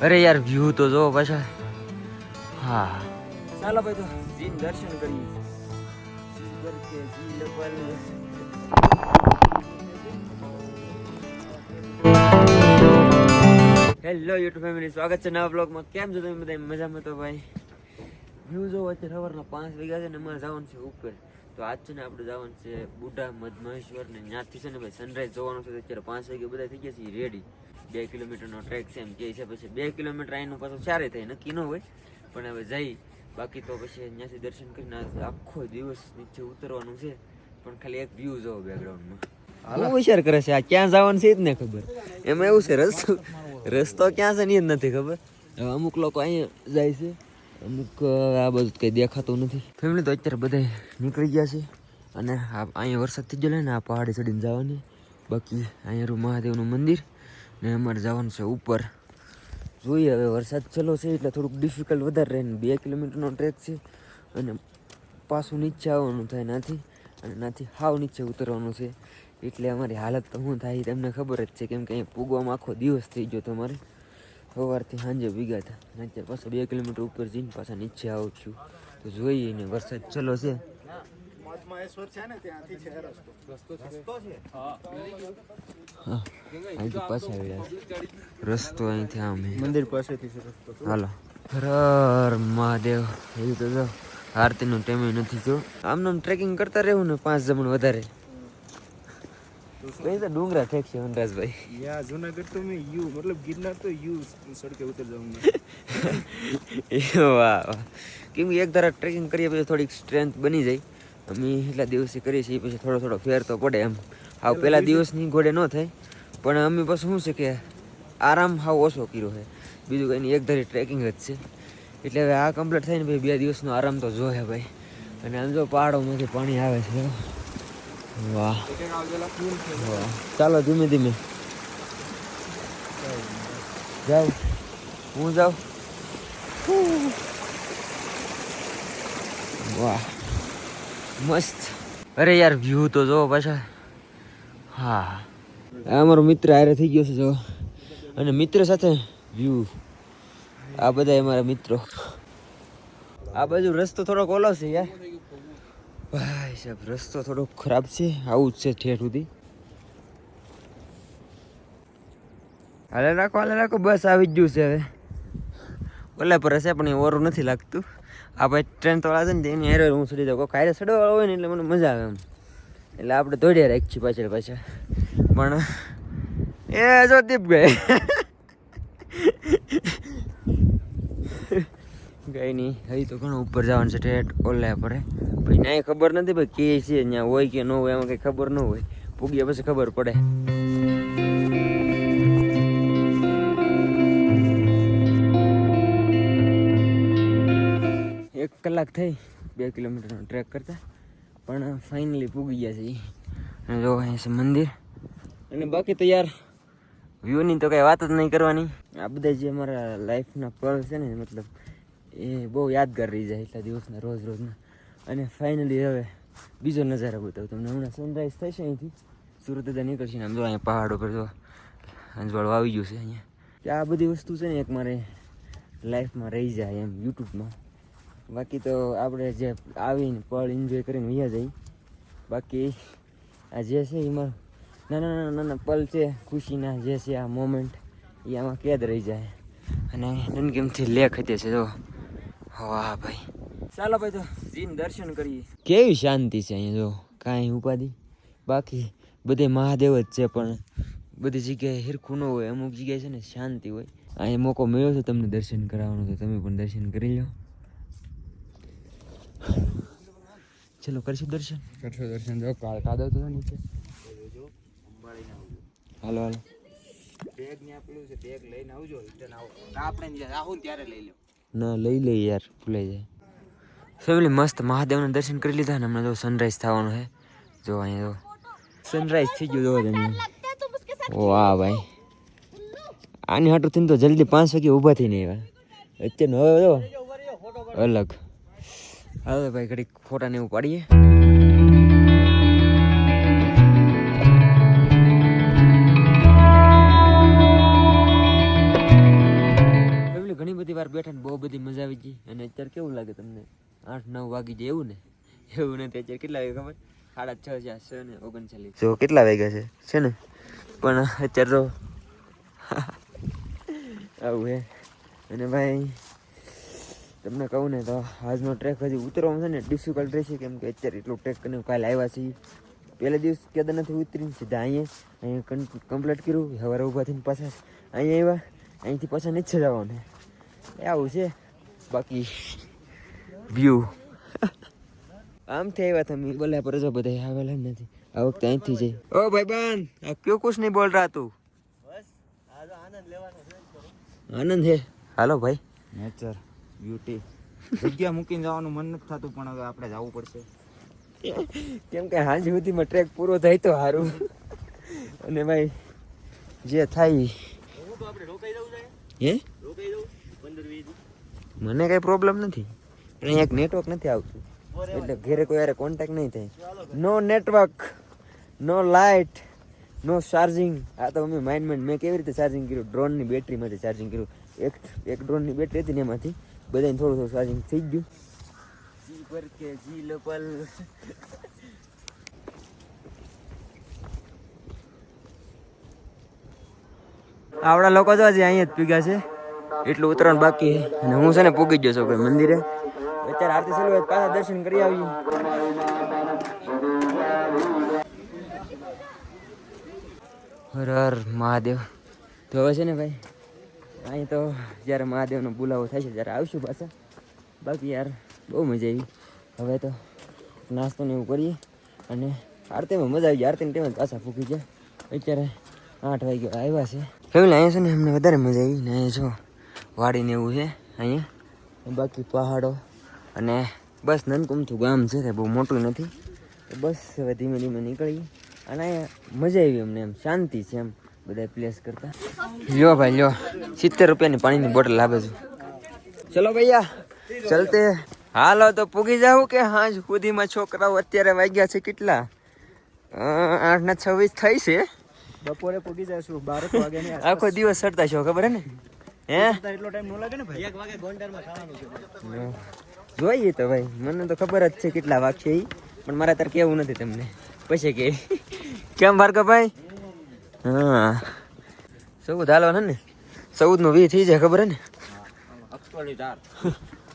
અરે યાર વ્યૂ તો જો પાછા. હા. ચાલો ભાઈ તો જીન દર્શન કરીએ. હેલો યુટ્યુબ ફેમિલી સ્વાગત છે નવા બ્લોગમાં કેમ છો તમે બધા? મજામાં તો ભાઈ? વ્યૂ જો અત્યારે સવારના પાંચ વાગ્યા છે ને, અમારે જવાનું છે ઉપર. તો આજ છે ને આપણે જવાનું છે બુઢા મધ મહેશ્વર ને ત્યાંથી છે ને ભાઈ સનરાઈઝ જોવાનું છે અત્યારે પાંચ વાગે બધા થઈ ગયા છે રેડી બે કિલોમીટરનો ટ્રેક છે એમ કહે છે. પછી બે કિલોમીટર અહીંનું પાછું ક્યારે થાય નક્કી ન હોય. પણ હવે જઈ. બાકી તો પછી અહીંયાથી દર્શન કરીને આખો દિવસ નીચે ઉતરવાનું છે. પણ ખાલી એક વ્યૂ જોવો બેકગ્રાઉન્ડમાં હું વિચાર કરે છે આ ક્યાં જવાનું છે એ જ ને ખબર. એમાં એવું છે રસ્તો રસ્તો ક્યાં છે ને એ જ નથી ખબર. હવે અમુક લોકો અહીંયા જાય છે. અમુક આ બધું કંઈ દેખાતું નથી. ફેમિલી તો અત્યારે બધે નીકળી ગયા છે. અને અહીંયા વરસાદ થઈ ગયો ને, આ પહાડી ચડીને જવાની. બાકી અહીંયા મહાદેવનું મંદિર. ને અમારે જવાનું છે ઉપર. જોઈએ હવે વરસાદ ચલો છે એટલે થોડુંક ડિફિકલ્ટ વધારે રહે ને બે કિલોમીટરનો ટ્રેક છે. અને પાછું નીચે આવવાનું થાય નાથી. અને નાથી હાવ નીચે ઉતરવાનું છે. એટલે અમારી હાલત તો શું થાય તમને ખબર જ છે. કેમ કે અહીંયા પૂગવામાં આખો દિવસ થઈ ગયો તમારે. સવારથી સાંજે ભીગા હતા અને અત્યારે પાછા બે કિલોમીટર ઉપર જઈને પાછા નીચે આવું છું. તો જોઈએ ને વરસાદ ચલો છે. રસ્તો. અહીંથી આમ મંદિર પાસેથી હાલો. હર મહાદેવ. એવું તો જો આરતીનો ટાઈમ નથી જો આમ ટ્રેકિંગ કરતા રહેવું ને પાંચ જમણ વધારે. કઈ તો ડુંગરા ઠેક છે વનરાજભાઈ. યા જુનાગઢ તો મેં યુ મતલબ ગિરનાર તો યુ સડકે ઉતર જાઉં વાહ કેમ એક ધારા ટ્રેકિંગ કરીએ પછી થોડીક સ્ટ્રેન્થ બની જાય. અમે એટલા દિવસે કરીએ છીએ પછી થોડો થોડો ફેર તો પડે એમ. હાવ પહેલા દિવસની ઘોડે ન થાય પણ અમે પછી શું છે કે આરામ હાવ ઓછો કર્યો છે. બીજું કંઈ એક ધારી ટ્રેકિંગ જ છે. એટલે હવે આ કમ્પ્લીટ થાય ને ભાઈ બે દિવસનો આરામ તો જોઈએ ભાઈ. અને આમ જો પહાડોમાંથી પાણી આવે છે વાહ. ચાલો, ધીમે ધીમે. જાઉં હું જાઉં? વાહ. મસ્ત. અરે યાર વ્યૂ તો જો પાછા. હા. અમારો મિત્ર હારે થઈ ગયો છે, જો. અને મિત્ર સાથે વ્યૂ આ બધા અમારા મિત્રો. આ બાજુ રસ્તો થોડોક ઓલો છે, યાર. ભાઈ સાહેબ, રસ્તો થોડો ખરાબ છે. આવું જ છે ઠેઠ સુધી. હાલે રાખો હાલે રાખો, બસ આવી જ ગયું છે હવે. ઓલા પર હશે, પણ એ ઓરું નથી લાગતું. આ ભાઈ ટ્રેન તો છે ને એની હેરો હું ચડી જાઉં કાયરે ચડવા હોય ને, એટલે મને મજા આવે એમ. એટલે આપણે દોડ્યા રાખીએ પાછળ પાછળ. પણ, એ જો દીપ ગઈ કઈ નહીં હજી તો ઘણું ઉપર જવાનું છે ઠેઠ ઓલા પર ભાઈ ના ખબર નથી ભાઈ કે છે ત્યાં હોય કે ન હોય, એમાં કઈ ખબર ન હોય. પૂગ્યા પછી ખબર પડે. એક કલાક થઈ, બે કિલોમીટરનો ટ્રેક કરતા, પણ ફાઇનલી પૂગી ગયા છે. અને જો અહીં છે મંદિર. અને બાકી તો યાર વ્યૂની તો કઈ વાત જ નહીં કરવાની. આ બધા જે અમારા લાઈફના પળ છે ને, મતલબ એ બહુ યાદગાર રહી જાય એટલા દિવસના રોજ રોજના. અને ફાઇનલી હવે બીજો નજારો બતાવું તમને. હમણાં સનરાઈઝ થશે અહીંથી. સુરત બધા નીકળશે ને આમ જો અહીંયા પહાડ ઉપર જો અંજવાળું આવી ગયું છે અહીંયા. કે આ બધી વસ્તુ છે ને એક મારે લાઈફમાં રહી જાય એમ, યુટ્યુબમાં. બાકી તો આપણે જે આવીને પળ એન્જોય કરીને વૈયા જાય બાકી આ જે છે એમાં નાના નાના નાના પલ છે, ખુશીના જે છે, આ મોમેન્ટ એ આમાં કેદ રહી જાય. અને નનગેમથી લેખ હતી છે, જો. વાહ ભાઈ. ચાલો ભાઈ તો જીન દર્શન કરીએ. કેવી શાંતિ છે અહીંયા જો કાંઈ ઉપાધિ? બાકી બધે મહાદેવ જ છે પણ બધી જગ્યાએ હિરખું ન હોય અમુક જગ્યાએ છે ને શાંતિ હોય. અહીંયા મોકો મળ્યો છે તમને દર્શન કરાવવાનો તો તમે પણ દર્શન કરી લો. ચલો કરશું દર્શન? કરશો દર્શન? જો કાળ કાદવ તો નીચે. હાલો હાલો. બેગ ને આપેલું છે બેગ લઈને આવજો રિટર્ન આવો. આપણે જ્યાં આવું ત્યારે લઈ લો ના લઈ લઈ યાર, ભૂલાઈ જાય. ફેમિલી મસ્ત, મહાદેવના દર્શન કરી લીધા ને હમણાં જો સનરાઈઝ થવાનું છે. જો અહીંયા જો સનરાઈઝ થઈ ગયું જોવો તમે. વાહ ભાઈ. આની હાટું થઈને તો જલ્દી પાંચ વાગે ઊભા થઈને આવ્યા. અત્યારે હવે અલગ. હવે ભાઈ, ઘડીક ફોટા ને એવું પાડીએ. બધી વાર બેઠા ને બહુ બધી મજા આવી ગઈ. અને અત્યારે કેવું લાગે તમને? આઠ, નવ વાગી જાય એવું ને? એવું નથી અત્યારે કેટલા વાગે ખબર? સાડા છ છે છ ને ઓગણચાલીસ. જો, કેટલા વાગ્યા છે? છે ને? પણ અત્યારે તો આવું હે. અને ભાઈ, તમને કહું ને તો આજનો ટ્રેક હજી ઉતરવામાં છે ને ડિફિકલ્ટ રહેશે કેમ કે અત્યારે એટલું ટ્રેક કરીને કાલે આવ્યા છીએ. પહેલા દિવસ કેદારનાથ ઉતરીને સીધા અહીંયા અહીંયા કમ્પ્લીટ કર્યું. હવારે ઊભા થઈને પાછા અહીંયા આવ્યા. અહીંથી પાછા નીચે જવાનું આવું છે. બાકી વ્યૂ આમથી આવ્યા તમે. બોલ્યા પર જો બધા આવેલા જ નથી. આ વખતે અહીંથી જઈ. ઓ ભાઈ બન આ ક્યો કુછ નહીં બોલ રહા તું આનંદ હે? હાલો ભાઈ. નેચર બ્યુટી જગ્યા મૂકીને જવાનું મન નથી થતું પણ હવે આપણે જવું પડશે. કેમ કે હાંજ સુધીમાં ટ્રેક પૂરો થાય તો સારું અને ભાઈ જે થાય. હે? મને કઈ પ્રોબ્લેમ નથી. અહીંયા એક નેટવર્ક નથી આવતું. એટલે ઘરે કોઈ યારે કોન્ટેક્ટ નહીં થાય. No network no light no charging આ તો અમે માઇન્ડ માઇન્ડ મેં કેવી રીતે ચાર્જિંગ કર્યું? ડ્રોનની બેટરીમાંથી ચાર્જિંગ કર્યું. એક એક ડ્રોનની બેટરી હતી ને એમાંથી. બધાને થોડું થોડું ચાર્જિંગ થઈ ગયું. જી પર કે જી લોકલ આવડા લોકો તો હજી અહીંયા જ પીગા છે. એટલું ઉતરણ બાકી છે. અને હું છે ને પૂગી ગયો છું ભાઈ મંદિરે. અત્યારે આરતી ચાલુ પાછા દર્શન કરી આવીએ. હર મહાદેવ. તો હવે છે ને ભાઈ, અહીં તો જ્યારે મહાદેવનો બોલાવો થાય છે ત્યારે આવશું પાછા. બાકી યાર, બહુ મજા આવી. હવે તો નાસ્તો ને એવું કરીએ. અને આરતીમાં મજા આવી આરતી આરતીની ટાઈમે પાછા ફૂકી ગયા. અત્યારે આઠ વાગ્યા આવ્યા છે. ફેમિલી અહીંયા છે ને? અમને વધારે મજા આવી ને અહીંયા જો. વાડીને એવું છે અહીંયા. બાકી પહાડો. અને બસ નનકુમથું ગામ છે કે બહુ મોટું નથી. તો બસ હવે ધીમે ધીમે નીકળીએ. અને મજા આવી અમને એમ. શાંતિ છે એમ બધા પ્લેસ કરતા. લ્યો ભાઈ લ્યો. સિત્તેર રૂપિયાની પાણીની બોટલ લાવે છે. ચલો ભૈયા ચલતે. હાલો તો પૂગી જાવ કે હાજ સુધીમાં છોકરાઓ અત્યારે વાગ્યા છે કેટલા? આઠ ના છવ્વીસ થઈ છે. બપોરે પૂગી જશું બાર વાગે આખો દિવસ સરતા છો ખબર હે ને? હે? એટલો ટાઈમ ન લાગે ને ભાઈ? એક વાગે ગોંડરમાં ખાવાનું જોઈએ તો ભાઈ મને તો ખબર જ છે કેટલા વાગ છે પણ મારા તાર કેવું નથી તમને. પછી કે. કેમ ભાર્ગવભાઈ હા. ચૌદ હાલવાના ને? ચૌદનું વી થઈ જાય ખબર હે ને?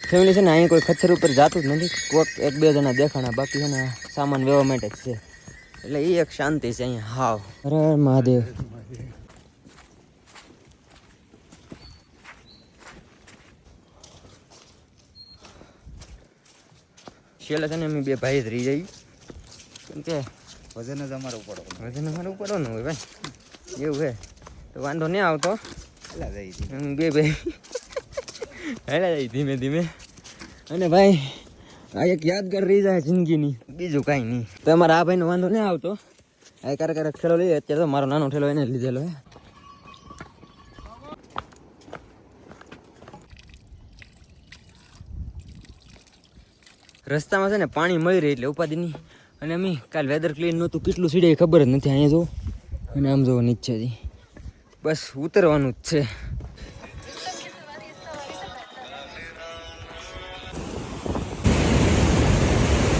ફેમિલી છે ને અહીં કોઈ ખચ્છર ઉપર જાતું જ નથી. કોક એક બે જણા દેખાણા બાકી છે ને સામાન વેવા માટે જ છે. એટલે એ એક શાંતિ છે અહીંયા. હાવ. અરે મહાદેવ. છેલ્લે છે ને અમે બે ભાઈ જ રહી જઈએ કેમ કે વજન જ અમારે ઉપાડો વજન અમારે ઉપાડવાનું હોય ભાઈ એવું હે તો વાંધો નહીં આવતો. હેલા જઈ હું બે ભાઈ. હેલા જાય ધીમે ધીમે. અને ભાઈ આ એક યાદગાર રહી જાય જિંદગીની. બીજું કાંઈ નહીં. તો અમારા આ ભાઈનો વાંધો નહીં આવતો. આ ક્યારેક ક્યારેક ઠેલો લઈએ. અત્યારે તો મારો નાનો ઠેલો એને લીધેલો હે. રસ્તામાં છે ને પાણી મળી રહે એટલે ઉપાધિની અને અમે કાલ વેધર ક્લીન નહોતું કેટલું સીડે ખબર જ નથી અહીંયા જો. અને આમ જો નીચેથી. બસ ઉતરવાનું જ છે.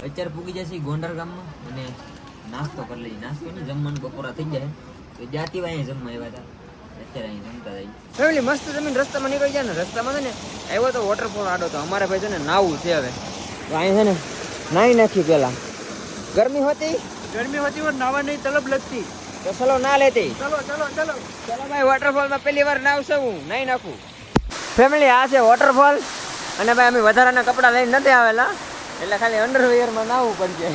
અત્યારે પૂગી જશે ગોંડર ગામમાં અને નાસ્તો કરી લઈએ. નાસ્તો નહીં જમવાનું બપોરા થઈ જાય. તો જાતી અહીંયા જમવા આવ્યા હતા. અત્યારે અહીં જમતા ફેમિલી મસ્ત જમીન રસ્તામાં નીકળી જાય ને. રસ્તામાં છે ને આવ્યો તો વોટરફોલ આડો તો અમારે ભાઈ છે ને નાવું છે હવે. અહીં છે ને નાહી નાખી પેલા ગરમી હોતી? ગરમી હોતી હોય નાવા નહીં તલબ લગતી. તો ચલો ના લેતી. ચલો ચલો ચલો. ચલો ભાઈ વોટરફોલમાં પહેલી વાર નાવશે હું. નહીં નાખું. ફેમિલી આ છે વોટરફોલ અને ભાઈ અમે વધારાના કપડાં લઈને નથી આવેલા. એટલે ખાલી અંડરવેરમાં નાહવું પડશે.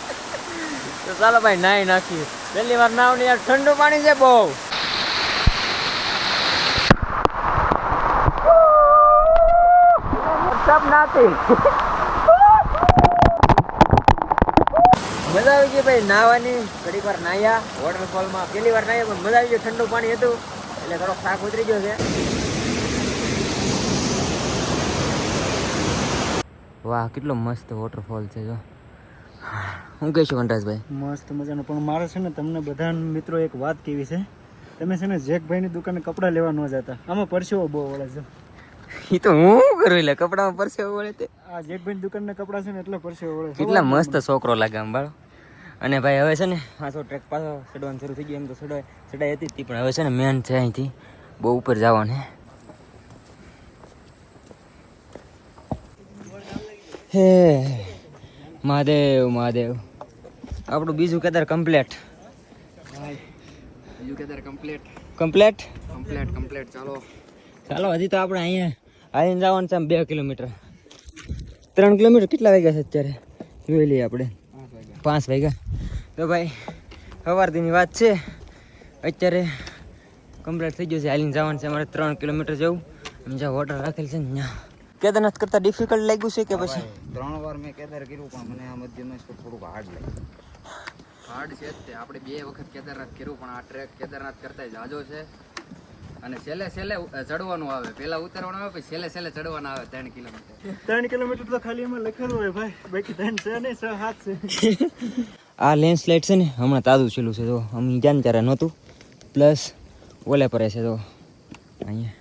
તો ચાલો ભાઈ નાહી નાખીએ. પહેલી વાર નાવ યાર ઠંડુ પાણી છે બહુ. સબ નાતી. આવી ગઈ ભાઈ નાહવાની ઘડીક વાર નાહ્યા વોટરફોલમાં પહેલી વાર નાહ્યા પણ મજા આવી ગઈ ઠંડુ પાણી હતું. એટલે થોડો થાક ઉતરી ગયો છે. વાહ કેટલો મસ્ત વોટરફોલ છે જો. હું કહીશું કંટાસભાઈ મસ્ત મજાનો. પણ મારે છે ને તમને બધા મિત્રો એક વાત કેવી છે? તમે છે ને જેકભાઈની દુકાને કપડાં લેવા ન જતા. આમાં પરસેવો બહુ વળે છે. એ તો હું કરું એટલે કપડામાં પરસેવો વળે તે? આ જેકભાઈની દુકાનના કપડા છે ને એટલે પરસેવો વળે કેટલા મસ્ત છોકરો લાગે આમ બાળો. અને ભાઈ હવે છે ને પાછો ટ્રેક પાછો ચડવાનું શરૂ થઈ ગયું. એમ તો ચડાય ચડાઈ હતી પણ હવે છે ને મેન છે અહીંથી. બહુ ઉપર જવાનું હે. હે. મહાદેવ મહાદેવ. આપણું બીજું કેદાર કમ્પ્લેટ બીજું Kedar complete complete complete complete ચાલો. ચાલો હજી તો આપણે અહીંયા આવીને જવાનું છે બે કિલોમીટર. ત્રણ કિલોમીટર કેટલા વાગ્યા છે અત્યારે? જોઈ લઈએ આપણે. પાંચ વાગ્યા. તો ભાઈ સવારથીની વાત છે. અત્યારે કમ્પ્લીટ થઈ ગયું છે. હાલીને જવાનું છે. અમારે ત્રણ કિલોમીટર જવું. આમ જ્યાં હોટલ રાખેલ છે ને ત્યાં. કેદારનાથ કરતાં ડિફિકલ્ટ લાગ્યું છે કે પછી? ત્રણ વાર મેં કેદાર કર્યું પણ મને આ મધ્યમાં થોડુંક હાર્ડ લાગ્યું. હાર્ડ છે જ તે આપણે બે વખત કેદારનાથ કર્યું પણ આ ટ્રેક કેદારનાથ કરતા જાજો છે. અને છેલ્લે છેલ્લે ચડવાનું આવે. પેલા ઉતરવાનું આવે પછી છેલ્લે છેલ્લે ચડવાનું આવે ત્રણ કિલોમીટર. ત્રણ કિલોમીટર તો ખાલી એમાં લખેલું હોય ભાઈ. બાકી ત્રણ છે નહીં છ હાથ છે. આ લેન્ડસ્લાઇડ છે ને હમણાં તાજું છેલ્લું છે તો અમે જ્યાં ને ત્યારે નહોતું. પ્લસ ઓલે પરે છે તો અહીંયા.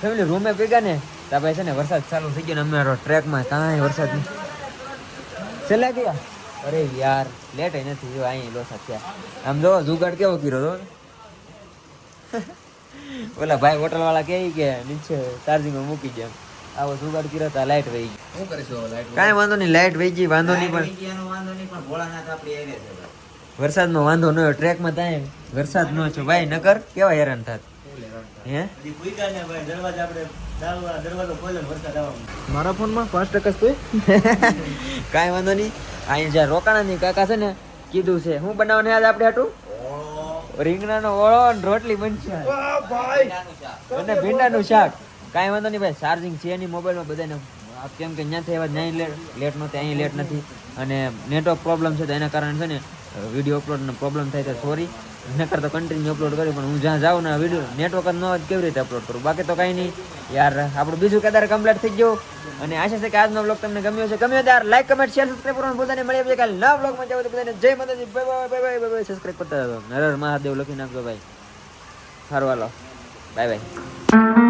ફેમિલી રૂમે ભેગા ને ત્યાં ભાઈ છે ને વરસાદ ચાલુ થઈ ગયો ને અમારો ટ્રેકમાં કાંઈ વરસાદ નહીં. છેલ્લા ગયા? અરે યાર લેટ નથી જો અહીં લો થયા આમ જો જુગાડ કેવો કર્યો તો? ઓલા ભાઈ હોટલ વાળા કહે કે નીચે ચાર્જિંગમાં મૂકી દે આવો જુગાડ કર્યો તો લાઈટ વહી ગઈ. શું કરીશું લાઈટ કાંઈ વાંધો નહીં લાઈટ વહી ગઈ વાંધો નહીં પણ વાંધો નહીં પણ ભોળાનાથ આપણી એરે છે વરસાદનો વાંધો ન હોય ટ્રેકમાં થાય વરસાદ ન છો ભાઈ નકર કેવા હેરાન થાત? હે? મારા ફોનમાં પાંચ ટકા છે કાંઈ વાંધો નહીં. અહીં જ્યાં રોકાણાની કાકા છે ને કીધું છે હું બનાવવાનું આજ આપણે હાટું? રીંગણાનો ઓળો અને રોટલી બનશે. અને ભીંડાનું શાક. કાંઈ વાંધો નહીં ભાઈ ચાર્જિંગ છે નહીં મોબાઈલમાં બધાને. કેમ કે ત્યાંથી આવ્યા ત્યાં લેટ નહોતી અહીં લેટ નથી. અને નેટવર્ક પ્રોબ્લેમ છે તો એના કારણે છે ને વીડિયો અપલોડનો પ્રોબ્લેમ થાય તો સોરી નકર તો કન્ટિન્યુ અપલોડ કર્યું, પણ હું જ્યાં જાઉં ને વીડિયો નેટવર્ક ન હોય કેવી રીતે અપલોડ કરું? બાકી તો કાંઈ નહીં. યાર, આપણું બીજું કદાચ કમ્પ્લીટ થઈ ગયું. અને આશા છે કે આજનો બ્લોગ તમને ગમ્યો છે ગમ્યો ત્યારે યાર લાઈક કમેન્ટ શેર સબસ્ક્રાઈબ કરવાનું ભૂલતા મળીએ કાલે નવા બ્લોગમાં જાવ તો બધાને જય માતાજી. Bye bye bye bye bye subscribe કરતા નરર મહાદેવ લખી નાખજો, ભાઈ. સારું હાલો બાય બાય